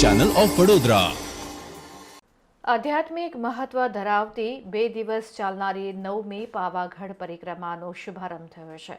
Channel of Vadodara આધ્યાત્મિક મહત્વ ધરાવતી બે દિવસ ચાલનારી નવમી પાવાગઢ પરિક્રમાનો શુભારંભ થયો છે.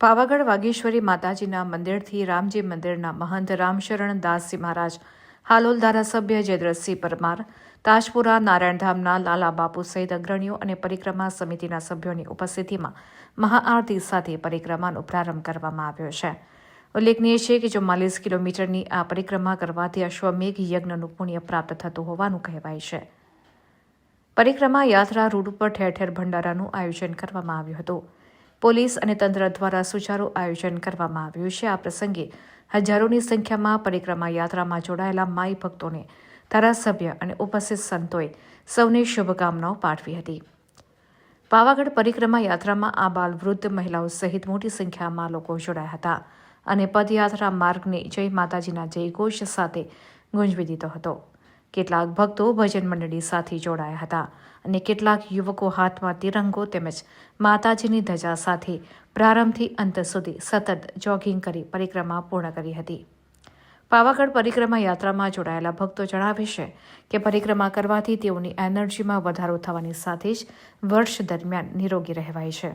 પાવાગઢ વાગેશ્વરી માતાજીના મંદિરથી રામજી મંદિરના મહંત રામશરણ દાસજી મહારાજ, હાલોલ ધારાસભ્ય જયદ્રથસિંહ પરમાર, તાજપુરા નારાયણધામના લાલા બાપુ સહિત અગ્રણીઓ અને પરિક્રમા સમિતિના સભ્યોની ઉપસ્થિતિમાં મહાઆરતી સાથે પરિક્રમાનો પ્રારંભ કરવામાં આવ્યો છે. ઉલ્લેખનીય છે કે ચુમ્માલીસ કિલોમીટરની આ પરિક્રમા કરવાથી અશ્વમેઘ યજ્ઞનું પુણ્ય પ્રાપ્ત થતું હોવાનું કહેવાય છે. પરિક્રમા યાત્રા રૂટ ઉપર ઠેર ઠેર ભંડારાનું આયોજન કરવામાં આવ્યું હતું. પોલીસ અને તંત્ર દ્વારા સુચારુ આયોજન કરવામાં આવ્યું છે. આ પ્રસંગે હજારોની સંખ્યામાં પરિક્રમા યાત્રામાં જોડાયેલા માઈ ભક્તોને ધારાસભ્ય અને ઉપસ્થિત સંતોએ સૌને શુભકામનાઓ પાઠવી હતી. પાવાગઢ પરિક્રમા યાત્રામાં આ બાલ વૃદ્ધ મહિલાઓ સહિત મોટી સંખ્યામાં લોકો જોડાયા હતા. અને પદયાત્રા માર્ગને જય માતાજીના જયઘોષ સાથે ગુંજવી દીધો હતો. કેટલાક ભક્તો ભજન મંડળી સાથે જોડાયા હતા અને કેટલાક યુવકો હાથમાં તિરંગો તેમજ માતાજીની ધજા સાથે પ્રારંભથી અંત સુધી સતત જોગિંગ કરી પરિક્રમા પૂર્ણ કરી હતી. પાવાગઢ પરિક્રમા યાત્રામાં જોડાયેલા ભક્તો જણાવે છે કે પરિક્રમા કરવાથી તેઓની એનર્જીમાં વધારો થવાની સાથે જ વર્ષ દરમિયાન નિરોગી રહેવાય છે.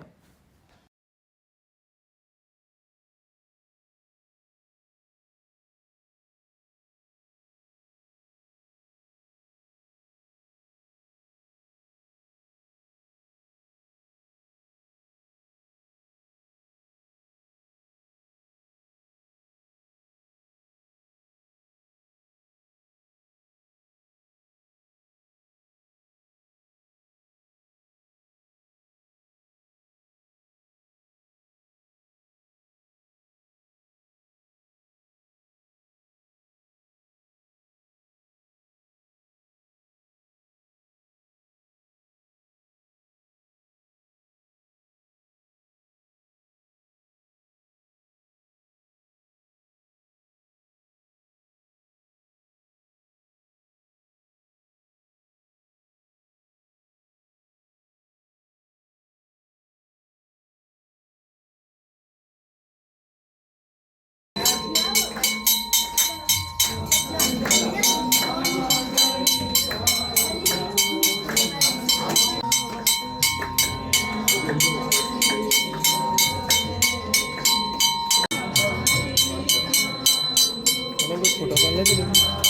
જય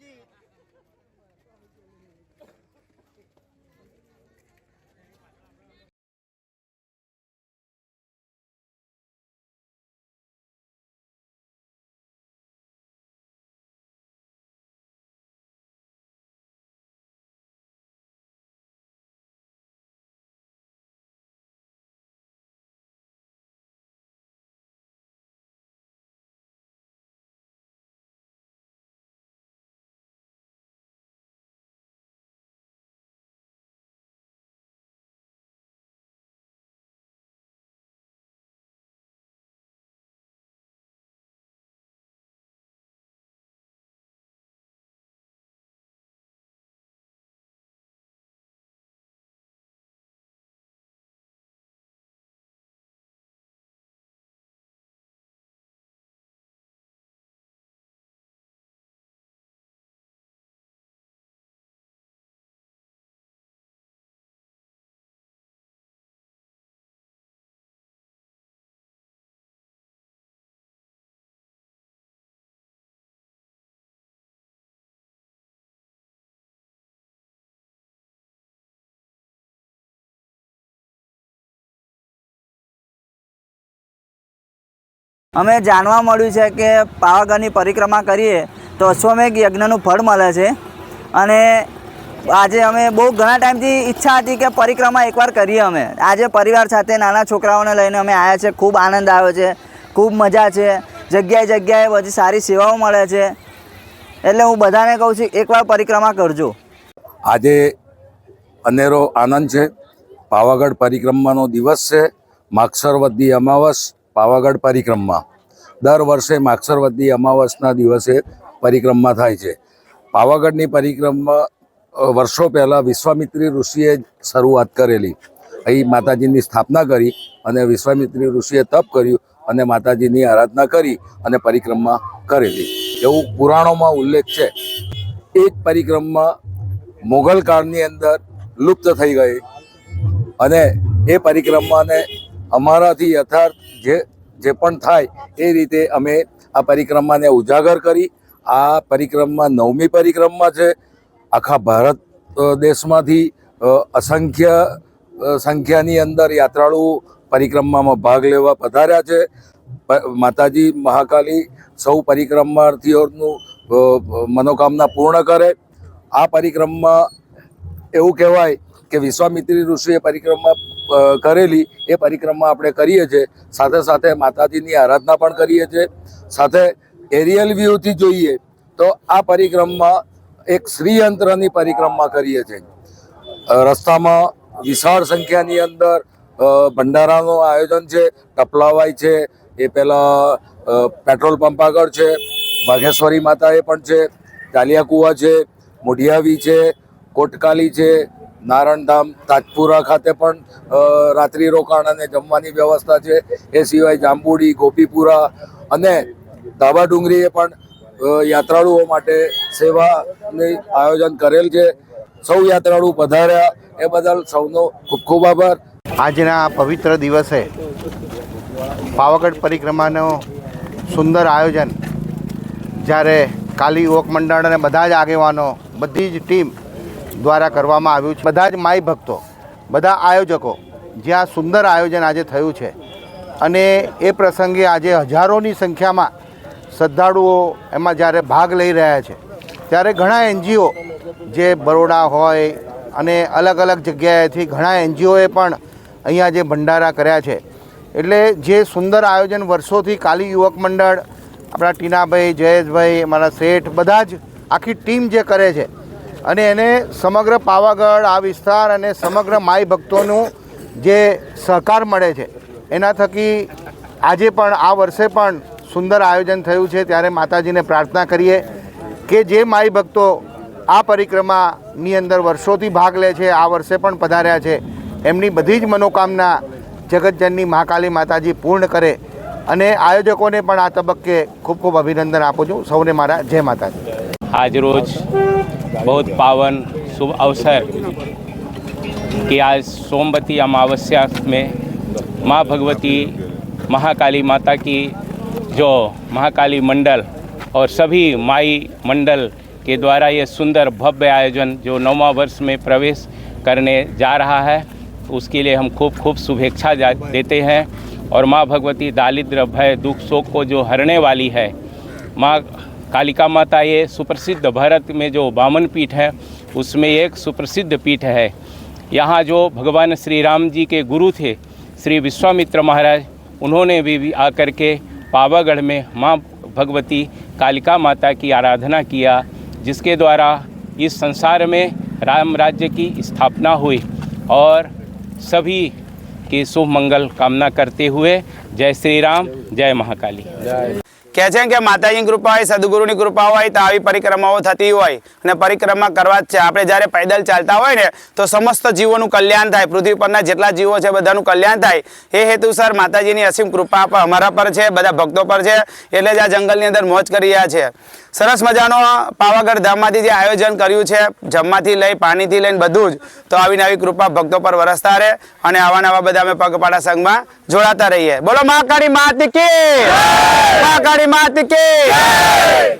માતાજી અમે જાણવા મળ્યું છે કે પાવાગઢની પરિક્રમા કરીએ તો અશ્વમેઘ યજ્ઞનું ફળ મળે છે. અને આજે અમે બહુ ઘણા ટાઈમથી ઈચ્છા હતી કે પરિક્રમા એકવાર કરીએ અમે. આજે પરિવાર સાથે નાના છોકરાઓને લઈને અમે આવ્યા છે, ખૂબ આનંદ આવ્યો છે, ખૂબ મજા છે, જગ્યાએ જગ્યાએ બધી સારી સેવાઓ મળે છે. એટલે હું બધાને કહું છું, એકવાર પરિક્રમા કરજો. આજે અનેરો આનંદ છે. પાવાગઢ પરિક્રમાનો દિવસ છે. માગસરવદી અમાવસ. પાવાગઢ પરિક્રમા. દર વર્ષે માક્ષરવતી અમાવસના દિવસે પરિક્રમા થાય છે. પાવાગઢની પરિક્રમા વર્ષો પહેલાં વિશ્વામિત્રી ઋષિએ શરૂઆત કરેલી. અહીં માતાજીની સ્થાપના કરી અને વિશ્વામિત્રી ઋષિએ તપ કર્યું અને માતાજીની આરાધના કરી અને પરિક્રમા કરેલી. એવું પુરાણોમાં ઉલ્લેખ છે. એ પરિક્રમા મોગલ કાળની અંદર લુપ્ત થઈ ગઈ અને એ પરિક્રમાને અમારાથી યથાર્થ જે જે પણ થાય એ રીતે અમે આ પરિક્રમાને ઉજાગર કરી. આ પરિક્રમા નવમી પરિક્રમા છે. આખા ભારત દેશમાંથી અસંખ્ય સંખ્યાની અંદર યાત્રાળુ પરિક્રમામાં ભાગ લેવા પધાર્યા છે. માતાજી મહાકાલી સૌ પરિક્રમાર્થીઓનું મનોકામના પૂર્ણ કરે. આ પરિક્રમા એવું કહેવાય કે વિશ્વામિત્રી ઋષિએ પરિક્રમા કરેલી એ પરિક્રમા આપણે કરીએ છીએ. સાથે સાથે માતાજીની આરાધના પણ કરીએ છીએ. સાથે એરિયલ વ્યૂથી જોઈએ તો આ પરિક્રમા એક શ્રીયંત્રની પરિક્રમા કરીએ છીએ. રસ્તામાં વિશાળ સંખ્યાની અંદર ભંડારાનું આયોજન છે, ટપલાવાય છે, એ પહેલાં પેટ્રોલ પંપ આગળ છે, વાઘેશ્વરી માતાએ પણ છે ચાલિયા કુવા છે, મોઢિયાવી છે, કોટકાલી છે નારણધામ, તાજપુરા ખાતે પણ રાત્રિ રોકાણ અને જમવાની વ્યવસ્થા છે. એ સિવાય જાંબુડી, ગોપીપુરા અને ધાબા ડુંગરીએ પણ યાત્રાળુઓ માટે સેવાની આયોજન કરેલ છે. સૌ યાત્રાળુ પધાર્યા. એ બદલ સૌનો ખૂબ ખૂબ આભાર. આજના પવિત્ર દિવસે પાવાગઢ પરિક્રમાનું સુંદર આયોજન જ્યારે કાલી યુવક મંડળ અને બધા જ આગેવાનો, બધી જ ટીમ દ્વારા કરવામાં આવ્યું છે. બધા જ માય ભક્તો, બધા આયોજકો જ્યાં સુંદર આયોજન આજે થયું છે અને એ પ્રસંગે આજે હજારોની સંખ્યામાં શ્રદ્ધાળુઓ એમાં જ્યારે ભાગ લઈ રહ્યા છે, ત્યારે ઘણા એનજીઓ જે બરોડા હોય અને અલગ અલગ જગ્યાએથી ઘણા એનજીઓએ પણ અહીંયા જે ભંડારા કર્યા છે. એટલે જે સુંદર આયોજન વર્ષોથી કાલી યુવક મંડળ, આપણા ટીનાભાઈ, જયેશભાઈ, અમારા શેઠ, બધા જ આખી ટીમ જે કરે છે અને એને સમગ્ર પાવાગઢ, આ વિસ્તાર અને સમગ્ર માઈ ભક્તોનું જે સહકાર મળે છે, એના થકી આજે પણ, આ વર્ષે પણ સુંદર આયોજન થયું છે. ત્યારે માતાજીને પ્રાર્થના કરીએ કે જે માઈ ભક્તો આ પરિક્રમાની અંદર વર્ષોથી ભાગ લે છે, આ વર્ષે પણ પધાર્યા છે, એમની બધી જ મનોકામના જગતજનની મહાકાલી માતાજી પૂર્ણ કરે. અને આયોજકોને પણ આ તબક્કે ખૂબ ખૂબ અભિનંદન આપું છું. સૌને મારા જય માતાજી. आज रोज बहुत पावन शुभ अवसर कि आज सोमवती अमावस्या में माँ भगवती, महाकाली माता की जो महाकाली मंडल और सभी माई मंडल के द्वारा ये सुंदर भव्य आयोजन जो नौवा वर्ष में प्रवेश करने जा रहा है, उसके लिए हम खूब खूब शुभेच्छा देते हैं। और माँ भगवती दारिद्र भय, दुख, शोक को जो हरने वाली है, माँ कालिका माता ये सुप्रसिद्ध भारत में जो बामन पीठ है उसमें एक सुप्रसिद्ध पीठ है। यहाँ जो भगवान श्री राम जी के गुरु थे श्री विश्वामित्र महाराज उन्होंने भी, भी आकर के पावागढ़ में माँ भगवती कालिका माता की आराधना किया जिसके द्वारा इस संसार में राम राज्य की स्थापना हुई। और सभी की शुभ मंगल कामना करते हुए जय श्री राम जय महाकाली। કહે છે કે માતાજીની કૃપા હોય, સદગુરુની કૃપા હોય, તો આવી પરિક્રમાઓ થતી હોય. અને પરિક્રમા કરવા જ છે. આપણે જ્યારે પૈદલ ચાલતા હોય ને, તો સમસ્ત જીવોનું કલ્યાણ થાય. પૃથ્વી પરના જેટલા જીવો છે, બધાનું કલ્યાણ થાય. એ હેતુસર માતાજીની અસીમ કૃપા અમારા પર છે, બધા ભક્તો પર છે, એટલે જ આ જંગલની અંદર મોજ કરી રહ્યા છે. સરસ મજાનો પાવાગઢ ધામમાંથી જે આયોજન કર્યું છે, જમવાથી લઈ, પાણીથી લઈને બધું જ, તો આવીને આવી કૃપા ભક્તો પર વરસતા રહે અને આવા નવા બધા અમે પગપાળા સંઘમાં જોડાતા રહીએ. બોલો, મહાકાળી માત કી મહાકાળી માત કી